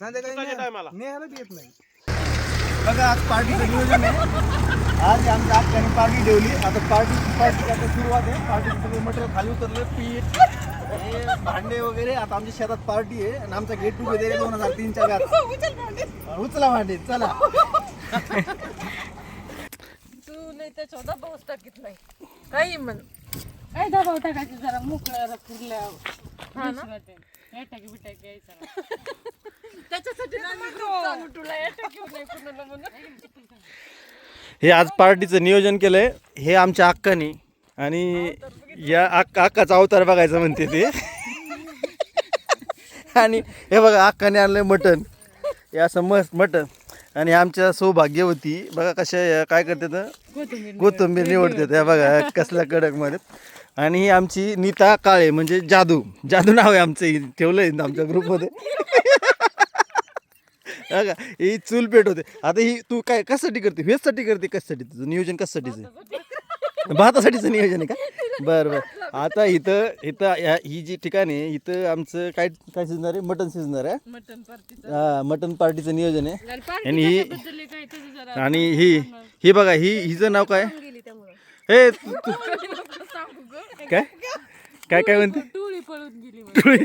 संध्याकाळी बी येत नाही. बघा आज पार्टीचं नियोजन आहे. आज आमच्या आत्याने पार्टी ठेवली. आता पार्टी पार्टी आता सुरुवात आहे. पार्टीचं सगळं मटेरियल खाली उतरलं पीठ हे भांडे वगैरे. आता आमच्या शेतात पार्टी आहे आणि आमचा गेट टुगेदर आहे दोन हजार तीनच्या व्याज उचला भांडे. चला. तू नाही त्याच्यावर दबावच टाकीत नाही. काही म्हण. काय दबाव टाकायचं जरा? मोकळ्या फिरल्या हा ना? त्याच्यासाठी चालू तुला कुणाला म्हणून हे आज पार्टीचं नियोजन केलंय. हे आमच्या अक्कानी. आणि या अक्का अक्काचा अवतार बघायचा म्हणते ते. आणि हे बघा अक्काने आणलंय मटण. हे असं मस्त मटण. आणि आमच्या सौभाग्यवती बघा कशा या काय करते तर कोथिंबीर निवडते त्या बघा कसल्या कडकमध्ये आणि ही आमची नीता काळे म्हणजे जादू. जादू नाव आहे आमचं हे ठेवलंय आमच्या ग्रुपमध्ये बघा ही चूल पेट होते. आता ही तू काय कशासाठी करते? व्हेजसाठी करते कशासाठी? तुझं नियोजन कशासाठीचं भातासाठीचं नियोजन आहे का? बरं बरं. आता इथं इथं या ही जी ठिकाण आहे इथं आमचं काय काय शिजणार आहे? मटन शिजणार आहे. मटन पार्टीचं हा मटन पार्टीचं नियोजन आहे. आणि पार्टी ही बद्दल काय त्याचं जरा आणि ही ही बघा ही हिचं नाव काय? हे तू- तू- सांगू ग. काय? काय काय म्हणते? टोळी पळून गेली म्हणे.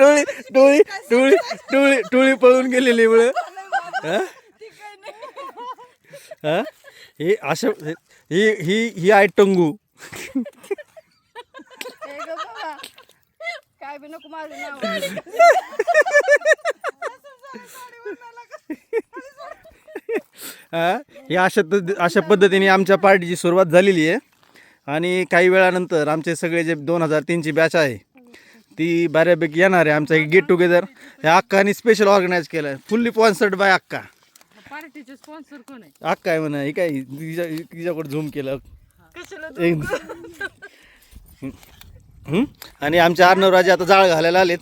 टोळी टोळी टोळी टोळी टोळी पळून गेलेली मुळे हा? ही? अशा ही ही ही आहे टंगू. काय बी नको हे? हा ही अशा अशा पद्धतीने आमच्या पार्टीची सुरुवात झालेली आहे. आणि काही वेळानंतर आमचे सगळे जे दोन हजार तीनची बॅच आहे ती बऱ्यापैकी येणार आहे आमचा गेट टुगेदर हे अक्काने स्पेशल ऑर्गनाईज केलं आहे फुल्ली स्पॉन्सर्ड बाय अक्का. पार्टीचे स्पॉन्सर कोण आहे? अक्का आहे म्हणा हे काय तिच्या तिच्याकडे झूम केलं. एक हं? आणि आमचे अर्णव राजे आता जाळ घालायला आलेत.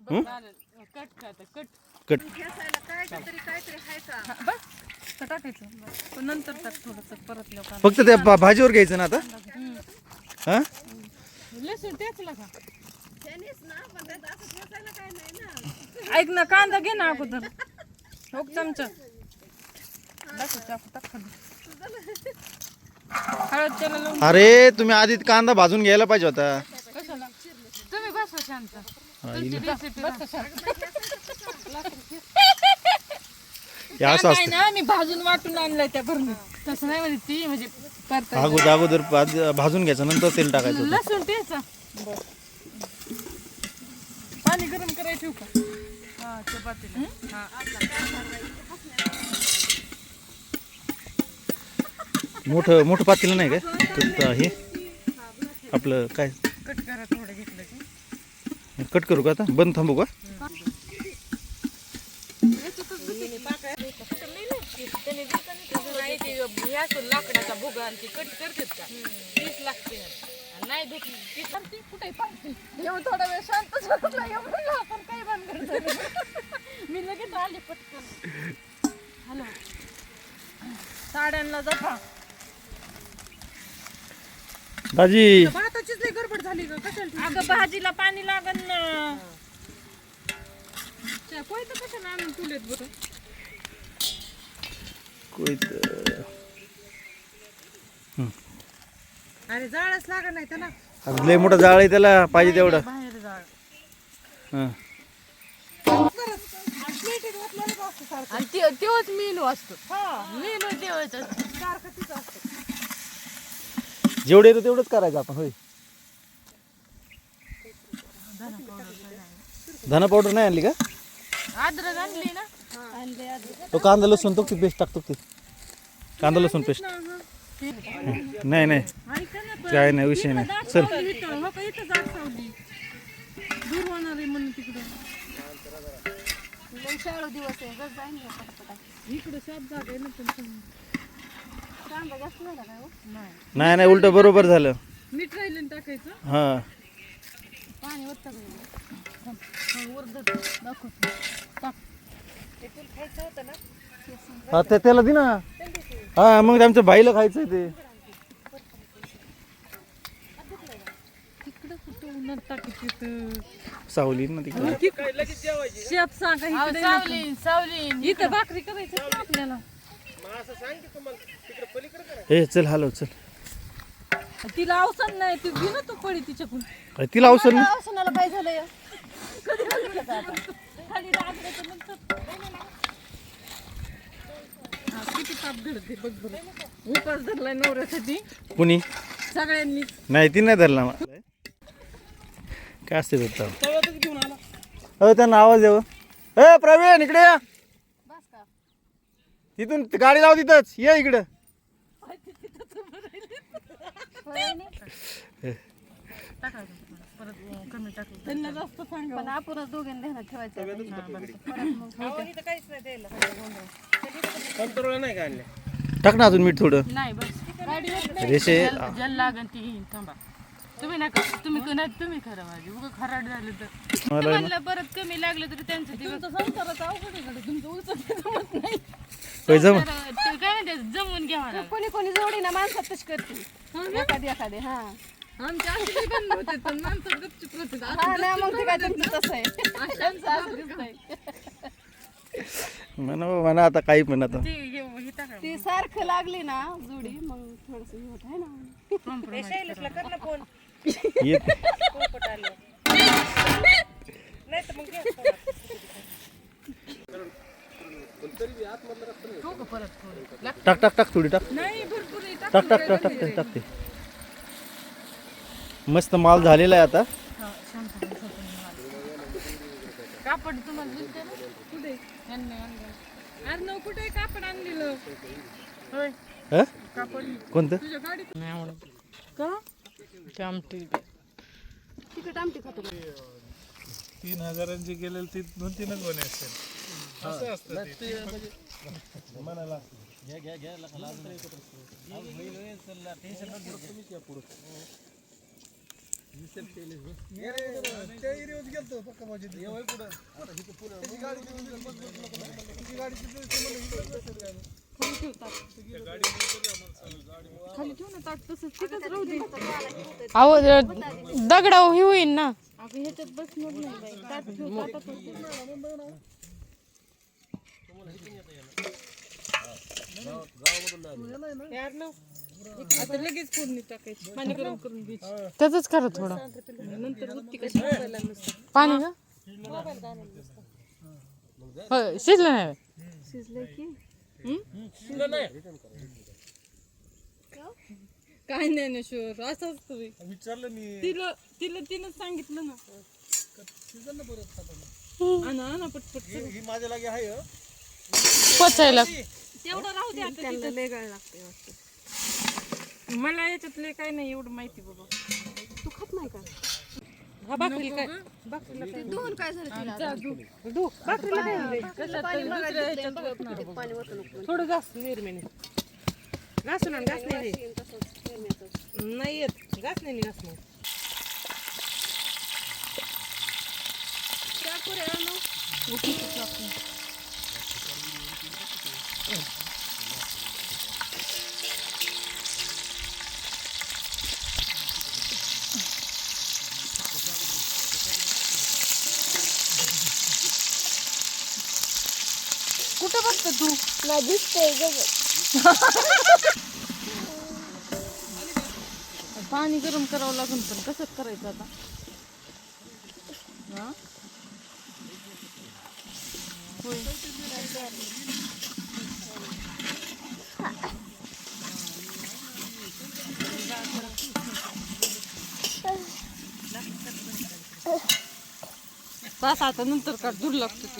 कट खाता कट कट बस तर टाकायचं. पण नंतर टाक थोडस परत लोकांना. फक्त त्या भा- भाजीवर घ्यायचं ना आता? हा? लसूण टेचला का ऐक ना कांदा घे ना अगोदर. हो चमचा. हळद त्याला लावून अरे तुम्ही आधी कांदा भाजून घ्यायला पाहिजे होता. कशाला? तुम्ही बसा शांत. तुमची इला- रेसिपी बसा शांत हे असं काय असतं. ना मी भाजून वाटून आणलंय त्या भरून तसं नाही म्हणजे ती म्हणजे अगोदर अगोदर भाज- भाजून घ्यायचं नंतर तेल टाकायचं होतं. लसूण करायचं ठेवू का? हा चपातीला. हा? मोठं मोठं पातेलं नाही काय तर हे आपलं काय? कट करा थोडं घेतलं की. कट करू का आता? बंद थांबू का? लाकडाचा भुगा आणि ती कट करतात का तीच लागते नाही दुखली. ती थांबते कुठे पाहिजे एवढं थोडा वेळ शांत झोपला एवढं आपण काही बंद मी लगेच आले पटकन. हॅलो. साड्यांना जपा दाजी भाताचीच लई गडबड झाली ग. कशाला अगं भाजीला पाणी लागन ना. कोयतं कशाला आणून तुलेत बरं? कोयतं. अरे जाळच लागत नाही त्याला. लय मोठं जाळ आहे त्याला पाहिजे तेवढं. बाहेर जाळ. हां. आणि ते- तेव्हाच मेनू असतो. मेनू तेव्हाच असतो. सारखं तिथं असतं. जेवढं येतं तेवढंच करायचं आपण होय. धना पावडर नाही आणली का? अद्रक आणली ना? तो कांदा लसूण तो पेस्ट टाकतो ते? कांदा लसूण पेस्ट नाही नाही. काय नाही विषय नाही. चल. नाही नाही उलट बरोबर झालं. मीठ राहिलं टाकायचं पाणी हा ते त्याला दे ना. हा मग ते आमच्या बाईला खायचंय ते. सावली ना तिकडे. शेफ सांगा अहो, इकडे सावलीन सावलीन. इथं भाकरी करायची ना आपल्याला. ए चल हॅलो चल. तिला अवसर नाही ती घे ना तू पडी तिच्याकडून. अरे तिला अवसर नाही. अवसनाला काय झालं खाली लागलं नंतर हा, किती ताप घडते बघ बरं. उपास धरलाय नवऱ्यासाठी. कुणी? सगळ्यांनी नाही ती नाही धरला मला काय असते अ त्यांना आवाज येव ए प्रवीण इकडे या. बस का तिथून गाडी लाव तिथंच. ये इकडं. त्यांना जास्त सांगा पण आपणच दोघांनी ध्यानात ठेवायचं टाक ना अजून मीठ थोडं. नाही बस. रेषे. जल लागन ती. घेईन थांबा. तुम्ही नका तुम्ही क- नाही तुम्ही खरं माझी. उगं खराड झालं तर. मला म्हणलं परत कमी लागलं तरी त्यांचं दिवस तुमचं संसाराचं अवघड आहे गड्या, तुमचं उचल जमत नाही. तर काय म्हणते जमवून घ्यावा लागेल कोणी कोणी जोडी ना माणसात तशी करते. एखादी एखादी हा. आमच्या आधी बंद होते पण माणसं गपचूप होते हा ना मग ते काय तुमचं तसं आहे. त्यांचं असं दिसतंय. म्हणा म्हणा आता काही पण आता. ते हे हे टाका ती सारखं लागली ना जोडी मग थोडस होत आहे ना. Compromise येत. हो का परत थोडं? टाक टाक टाक थोडी टाक. नाही भरपूर आहे, टाक. टाक टाक टाक टाक टाक टाकते मस्त माल झालेला आहे आता हा. कापड तुम्हाला दिसते ना कुठे यांनी आणलं. अर्णव कुठे कापड आणलेलं होय ह कापड कोणतं तुझ्या गाडीत नाही आवडत का ते आमटी तिकट आमटी खातो का? तीन हजारांची गेलेली ती दोन तीनच बने असेल असं असतं ते. ना अहो दगडा हे होईन ना अगं ताटात होते. आता लगेच फोडणी टाकायची. पाणी गरम करून घ्यायची. त्याच करा थोडं. नंतर बुत्ती कशी नुसतं पाणी का? होय शिजलं नाही. शिजलंय की? काय नाही ना शुअर असं असतं बाई. विचारलं मी. तिला तिला तिनं सांगितलं ना. आणा आणा पटपट ही ही माझ्या लागे आहे हं. पचायला. तेवढं राहू दे आता त्यांना लय गाळ लागते वाटतं. मला याच्यातले काय नाही एवढं माहिती बाबा. तू खात नाही का? हा काय? दोन काय झालं तिला? काय? पाणी. थोडं घास निर्मेने घासून आण घास. नाही येत. घास नाही घास नाही त्या पुऱ्या आणू. कुठं बघतो तू पाणी गरम करावं लागेल पण कसं करायचं आता? होय. आता नंतर का दूर लागतो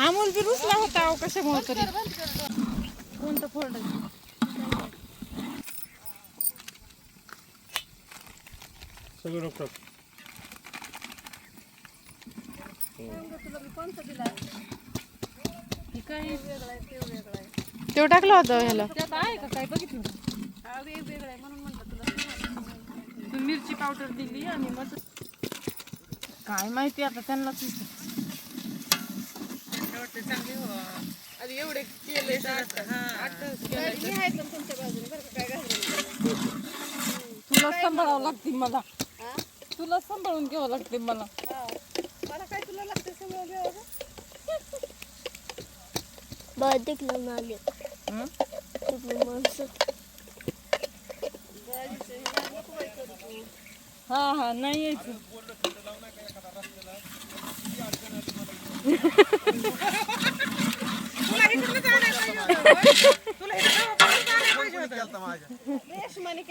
अमोल बी रुसला होता अहो कशामुळे तरी. कोणतं फोल्ड सगळं डॉक्टर. तेव्हा टाकलं होतं ह्याला. त्यात आहे का? काय बघितलं? हा वेगवेगळं आहे म्हणून म्हणलं तुला मिरची पावडर दिली आणि मग काय माहिती आता त्यांनाच आधी एवढे केले काळजी आहे पण तुमच्या बाजूने बरं का काय. तुला सांभाळावं लागतील मला. तुला सांभाळून घ्यावं लागते मला. मला काय तुला लागतं घ्यावं हं? माणसं. हा हा नाही यायचं. केलं रेशमाने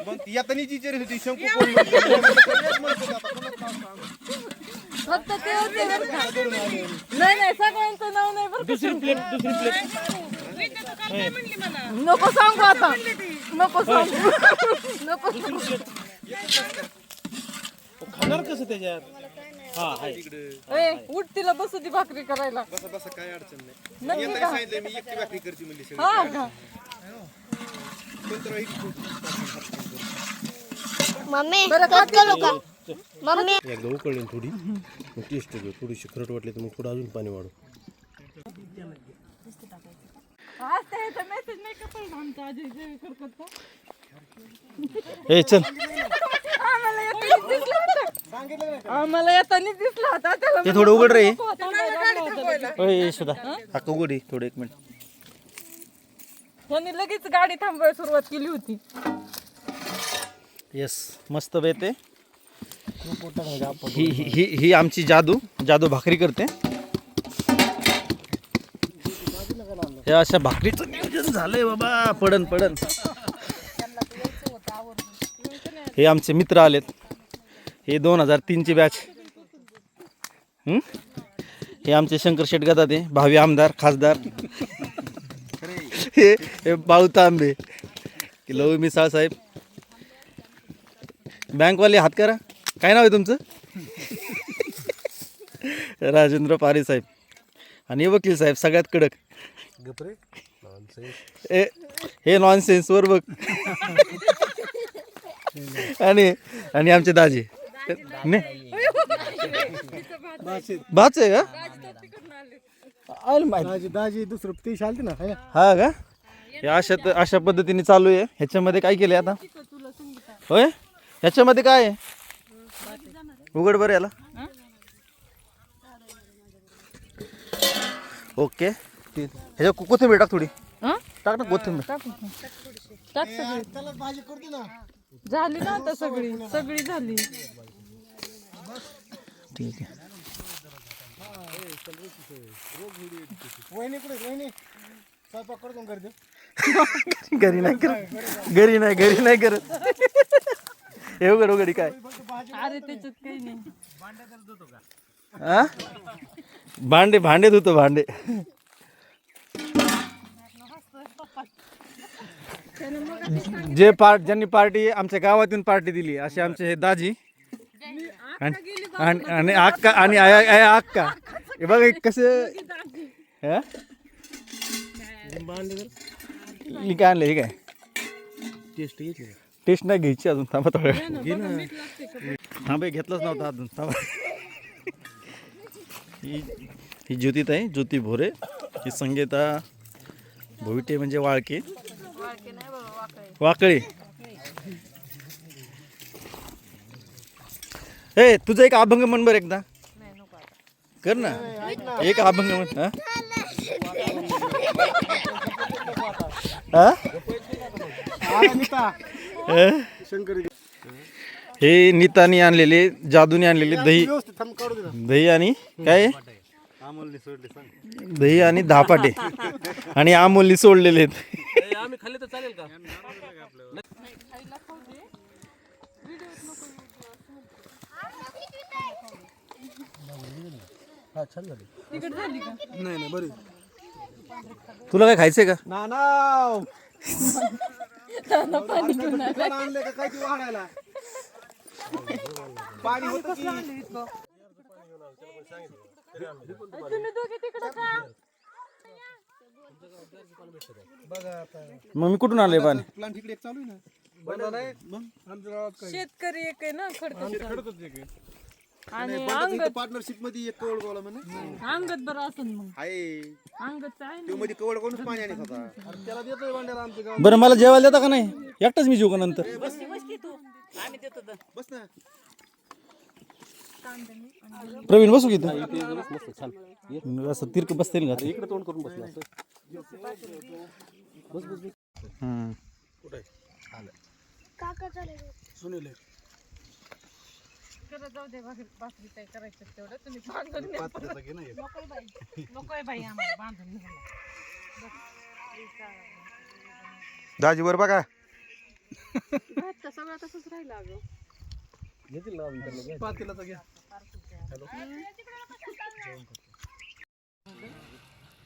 मग येतानी जी विचारत होती शंकू कोण म्हणतो? फक्त ते होते बरं का नाही नाही सगळ्यांचं नाव नाही बरं दुसरी प्लेट दुसरी प्लेट नको सांगू आता. नको सांगू. नको सांगू. खाणार कसं त्याच्यात? हा आहे. ए उठ तिला बसू ती भाकरी करायला. बसा बसा काय अडचण नाही. सांगितलं मी एकटी भाकरी करते म्हणली सगळी हा का? कोणतं राहील? मम्मी बरं, कट करू का? मम्मी. एकदा उकळली थोडी मग टेस्ट घेऊ थोडीशी खरट वाटली तर मग थोडं अजून पाणी वाढू. आज त्याचा मेसेज नाही का पण आमचा अजय ए चल. आम्हाला येताना दिसला होता. आम्हाला येताना दिसला होता. त्याला ते थोडं उघड रे. हा? उघड थोडं एक मिनिट. त्यांनी लगेच गाडी थांबवायला सुरुवात केली होती. येस मस्त बेते ही ही- ही ही आमची जादू. जादू भाकरी करते. हे अशा भाकरीचं नियोजन झालंय बाबा. पडन पडन. हे आमचे मित्र आलेत. हे दोन हजार तीनची बॅच हे आमचे शंकर शेट गदाते भावी आमदार खासदार. हे हे बाळू तांबे. की लव मिसाळ साहेब. बँकवाले हात करा. काय नाव आहे तुमचं? राजेंद्र पारे साहेब. आणि हे वकील साहेब सगळ्यात कडक. ए हे नॉनसेन्स वर बघ. आणि आणि आमचे दाजी. ने बाच आहे का? माहिती. दाजी दुसरं ते शालते ना. हा का? हे अशा अशा पद्धतीने चालू आहे. ह्याच्यामध्ये काय केलंय आता? होय? ह्याच्यामध्ये काय आहे? उघड बरं याला. ओके. ह्याच्या कोथिंबीर टाक थोडी. हं? टाक ना कोथिंबीर. टाक टाक सगळी झाली ना आता सगळी सगळी झाली. ठीक आहे. घरी. नाही करत. घरी नाही घरी नाही करत. हे उघड उघडी काय? अरे त्याच्यात काही नाही. हा भांडे भांडे धुतो भांडे. जे पार्ट ज्यांनी पार्टी आमच्या गावातून पार्टी दिली असे आमचे हे दाजी. आणि आणि- आणि अक्का आणि अक्का हे बघा कसं हे? काय आणलं हे काय? टेस्ट घेतली टेस्ट नाही घ्यायची अजून थांबा थोड्या वेळ. हा बाई घेतलंच नव्हता अजून थांबा. ही ही ज्योतीत आहे ज्योती भोरे ही संगीता भोविटे म्हणजे वाळके. वाकळे. ए तुझा एक अभंग म्हण बरं एकदा. कर ना. एक अभंग म्हण हे? नीतानी आणलेले जादूने आणलेले दही. दही आणि काय? दही आणि धापाटे आणि आमोली सोडलेले आहेत. आम्ही खाल्ले तर चालेल का? झाली. नाही नाही बरी. तुला काय खायचंय का? ना ना पाणी घेऊन आला. आणले का? काय ते वाढायला? पाणी होतं की? तुम्ही दोघे तिकडे का मग मी कुठून आलोय पाणी? प्लांट इकडे एक चालू आहे ना. बंद नाही मग? आमच्या गावात काय? शेतकरी एक आहे ना खडकांचा खडकच एक आहे. आणि पार्टनरशिप मध्ये एक कवड गोला म्हणे. अंगत बरं असेल मग. आहे. अंगत आहे तो मध्ये कवड कोणच पाणी आणि होता. बरं मला जेवायला देता का नाही? एकटाच मी जेऊ का नंतर? बस. ना. प्रवीण बसू घेतो असं तिरक बसते ना इकडे तोंड करून बसला असं. हम्म. काका चालेल करत जाऊ दे भाकरी भाकरी काय करायचं तेवढं तुम्ही बांधून न्या. नकोय बाई आम्हाला बांधून न्यायला. दाजीवर बघा सगळा तसंच राहिलं अगं घेतील ना घ्या.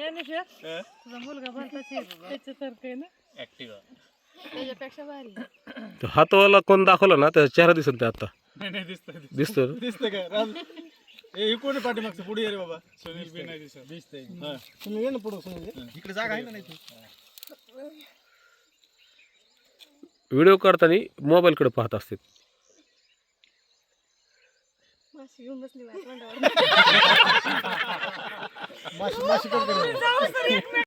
ज्ञानेश्वर, तुझा मुलगा भलताच आहे बाबा. त्याच्यासारखं आहे. ना त्याच्यापेक्षा भारी तो हातवाला कोण दाखवला ना त्याचा चेहरा दिसेल ते आता. नाही नाही दिसतंय दिसतो ना? दिसतंय का? राज ए कोणी पाठीमागचं? पुढे ये रे बाबा. सुनील बी नाही दिसत. दिसतंय. तुम्ही ये ना पुढं सुनील. इकडे जागा आहे ना नाही व्हिडिओ करताना मोबाईलकडे पाहत असते माशी घेऊन बसली माझ्या तोंडावर. माशी माशी करते